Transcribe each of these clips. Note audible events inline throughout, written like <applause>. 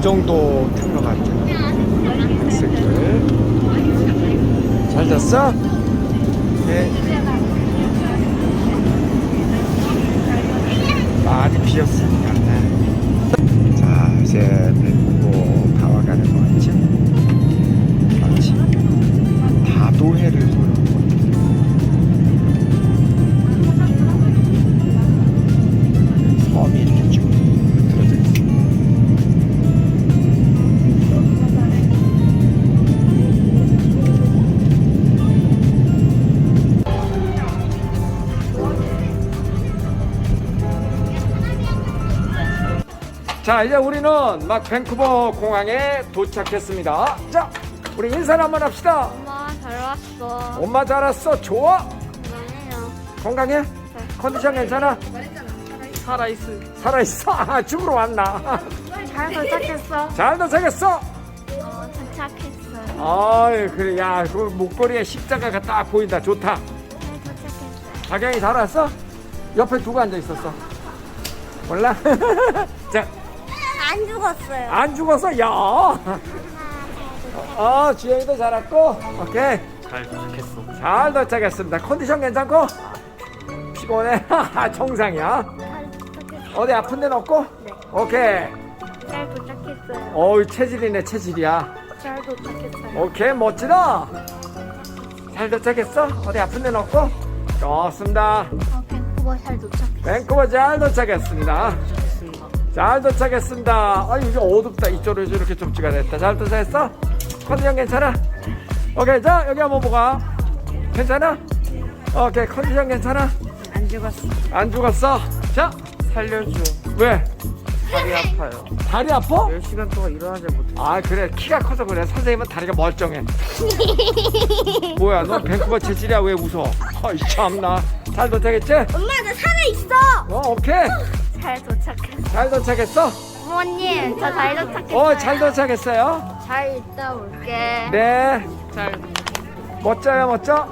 반 정도 탄 것 같아. 학생들. 잘 잤어? 자 이제 우리는 막 밴쿠버 공항에 도착했습니다. 자 우리 인사를 한번 합시다. 엄마 잘 왔어. 엄마 잘 왔어. 좋아? 아니에요. 건강해? 컨디션 괜찮아? 살아있어. 살아있어? <laughs> 아 죽으러 왔나? 잘 도착했어. 잘 도착했어? 어, 도착했어요. 아이 그래. 야그 목걸이에 십자가가 딱 보인다. 좋다. 잘 도착했어요. 자경이 잘 왔어? 옆에 누가 앉아 있었어? 몰라? <laughs> 자 안안 죽었어요. 죽었어 야 어, 주영이도 잘 왔고 오케이 잘 도착했어. 잘 도착했습니다. 컨디션 괜찮고? 피곤해? <laughs> 정상이야. 잘 도착했어요. 어디 아픈 데는 없고? 네. 오케이. 잘 도착했어요. 어우, 체질이네, 체질이야. 잘 도착했어요. 오케이, 멋지다. 잘 도착했어? 어디 아픈 데는 없고? 좋습니다. 어, 밴쿠버 잘 도착했어요. 밴쿠버 잘 도착했습니다. 잘 도착했습니다. 아, 이게 어둡다. 이쪽으로 이렇게 좀 찍어야 됐다. 잘 도착했어? 컨디션 괜찮아? 오케이, 자, 여기 한번 보가. 괜찮아? 오케이, 컨디션 괜찮아? 안 죽었어. 안 죽었어? 자, 살려줘. 왜? 다리 아파요. 다리 아파? 10시간 동안 일어나지 못해. 아 그래 키가 커서 그래 선생님은 다리가 멀쩡해 뭐야 너 밴쿠버 체질이야 왜 웃어 아이 참나 잘 도착했지? 엄마 나 살아 있어. 어 오케이 잘 도착했어. 잘 도착했어? 부모님 저 잘 도착했어요. 어 잘 도착했어요 잘 있다 올게. 네 잘. 멋져요 멋져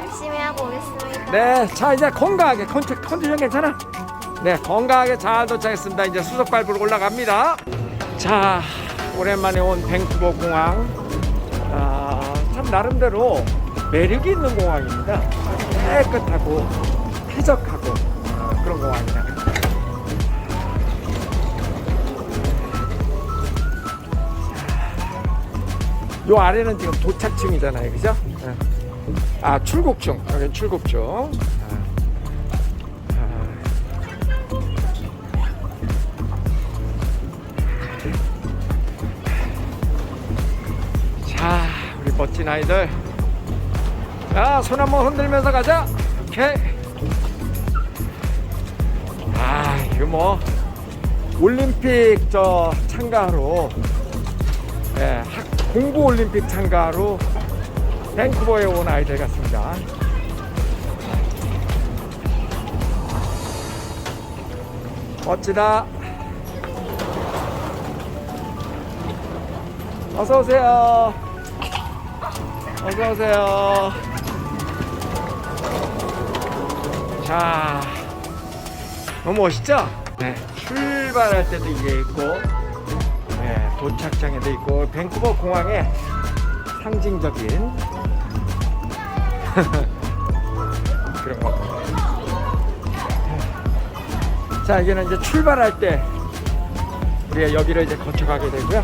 열심히 하고 오겠습니다. 네 자 이제 건강하게 컨디, 컨디션 괜찮아? 네 건강하게 잘 도착했습니다 이제 수석 밟으로 올라갑니다 자 오랜만에 온 밴쿠버 공항 아, 참 나름대로 매력이 있는 공항입니다 깨끗하고 쾌적하고 아, 그런 공항이다 요 아래는 지금 도착층이잖아요 그죠? 네. 아 출국층 여기 출국층 아. 자, 우리 멋진 아이들. 자, 손 한번 흔들면서 가자. 오케이. 아, 이거 뭐 올림픽 저 참가로, 예, 학 공부 올림픽 참가로 밴쿠버에 온 아이들 같습니다. 멋지다. 어서 오세요. 어서 오세요. 자, 너무 멋있죠? 네, 출발할 때도 이게 있고, 네, 도착장에도 있고, 밴쿠버 공항의 상징적인 <laughs> 그런 거. 자, 여기는 이제 출발할 때 우리가 여기를 이제 거쳐가게 되고요.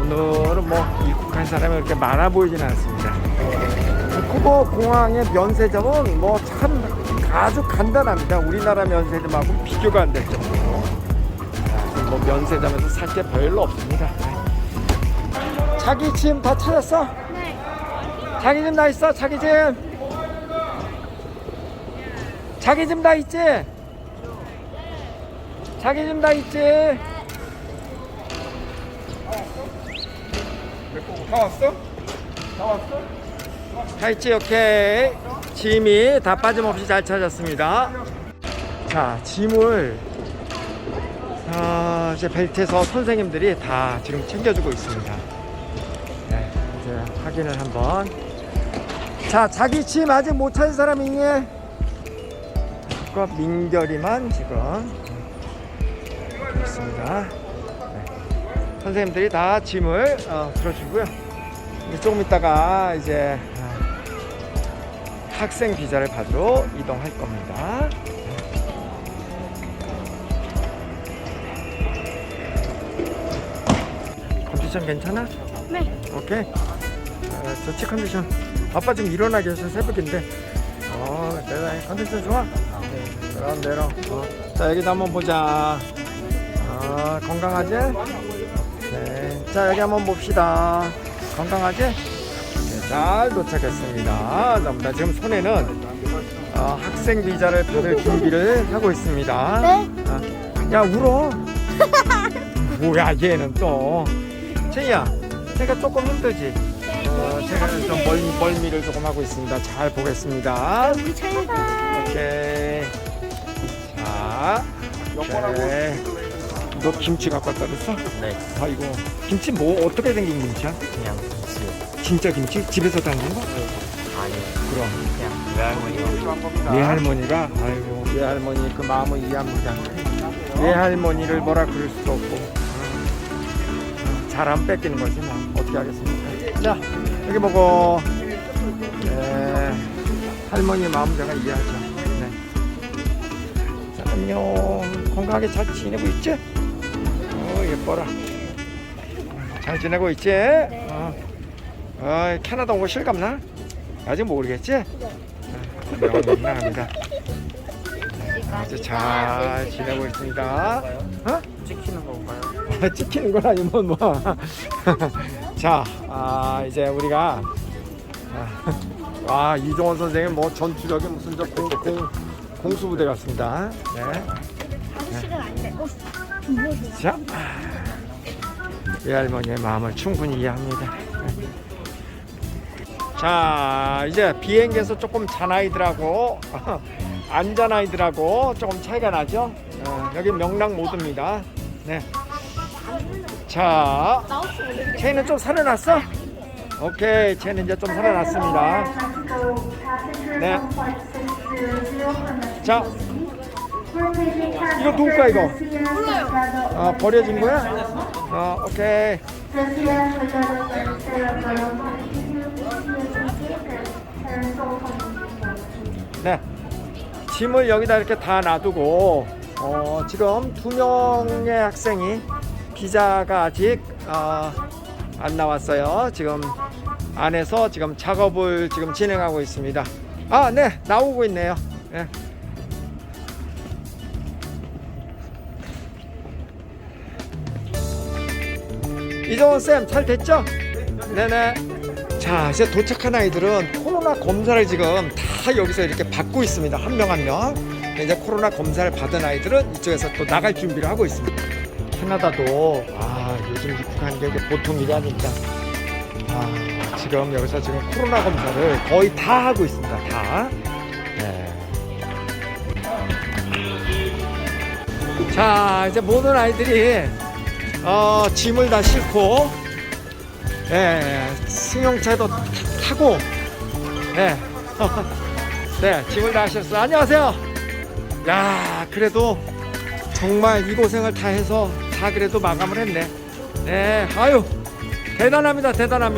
오늘은 뭐 입국한 사람이 그렇게 많아 보이진 않습니다. 쿠버 공항의 면세점은 뭐 참 아주 간단합니다. 우리나라 면세점하고 비교가 안. 자, 뭐 면세점에서 살 게 별로 없습니다. 자기 짐 다 찾았어? 네. 자기 짐 다 있어? 자기 짐? 자기 짐 다 있지? 자기 짐 다 있지? 다 왔어? 다 왔어? 다 있지 오케이 짐이 다 빠짐없이 잘 찾았습니다 자 짐을 아, 이제 벨트에서 선생님들이 다 지금 챙겨주고 있습니다 네, 이제 확인을 한번 자 자기 짐 아직 못 찾은 사람 있니? 그 민결이만 지금 있습니다 네. 선생님들이 다 짐을 어, 들어주고요. 이제 조금 있다가 이제 아, 학생 비자를 받으러 이동할 겁니다. 컨디션 괜찮아? 네. 오케이. 어, 좋지 컨디션. 아빠 좀 일어나게 해서 새벽인데. 어, 대단히 컨디션 좋아. 그럼 대로. 어. 자 여기도 한번 보자. 어, 건강하지? 네. 자 여기 한번 봅시다. 건강하지? 네, 잘 도착했습니다. 전부 다 지금 손에는 어, 학생 비자를 받을 준비를 하고 있습니다. 네. 어, 야 울어. <laughs> 뭐야 얘는 또. 채희야, 제가 조금 힘들지. 어, 제가 좀 멀, 멀미를 조금 하고 있습니다. 잘 보겠습니다. 철사. 오케이. 자, 오케이. 너 김치 갖고 왔다 그랬어? 네, 아이고, 김치 뭐 어떻게 생긴 김치야? 그냥 김치. 진짜 김치? 집에서 담근 거? 아니, 그럼. 그냥 외할머니가. 외할머니가 아이고 외할머니 그 마음을 이해합니다. 외할머니를 뭐라 그럴 수도 없고 잘안 뺏기는 거지 뭐 어떻게 하겠습니까? 자 여기 보고 네, 할머니 마음 제가 이해하죠. 네. 자 안녕 건강하게 잘 지내고 있지? 어 예뻐라. 잘 지내고 있지? 어. 어, 캐나다 오고 실감나? 아직 모르겠지? 내가 민망합니다. 아주 잘 지내고 있습니다. 어? <laughs> 찍히는 건가요? 아, 찍히는 건 아니면 뭐. <laughs> 자, 아, 이제 우리가 아, 와 이종원 선생님 뭐 전투력이 무슨 저 공, 공, 공수부대 같습니다. 네. 안. 자, 외할머니의 마음을 충분히 이해합니다. 자, 이제 비행기에서 조금 잔 아이들하고 <laughs> 안잔 아이들하고 조금 차이가 나죠? 어, 여기 명랑 모드입니다. 네. 자, 쟤는 좀 살아났어? 오케이, 쟤는 이제 좀 살아났습니다. 네. 자, 이거 누구 거야 이거? 아, 버려진 거야? 아, 오케이. 네. 짐을 여기다 이렇게 다 놔두고, 어, 지금 두 명의 학생이 비자가 아직 어, 안 나왔어요. 지금 안에서 지금 작업을 지금 진행하고 있습니다. 아, 네, 나오고 있네요. 네. 이정원 쌤 잘 됐죠? 네네. 자 이제 도착한 아이들은 코로나 검사를 지금 다 여기서 이렇게 받고 있습니다. 한 명 한 명. 이제 코로나 검사를 받은 아이들은 이쪽에서 또 나갈 준비를 하고 있습니다. 캐나다도 아 요즘 게 이게 보통 일이 아닙니다. 아 지금 여기서 지금 코로나 검사를 거의 다 하고 있습니다. 다. 네. 자 이제 모든 아이들이 어, 짐을 다 싣고 예, 승용차도 타- 타고 예, <laughs> 네 짐을 다 하셨어요 안녕하세요 야 그래도 정말 이 고생을 다 해서 다 그래도 마감을 했네. 네 아유 대단합니다 대단합니다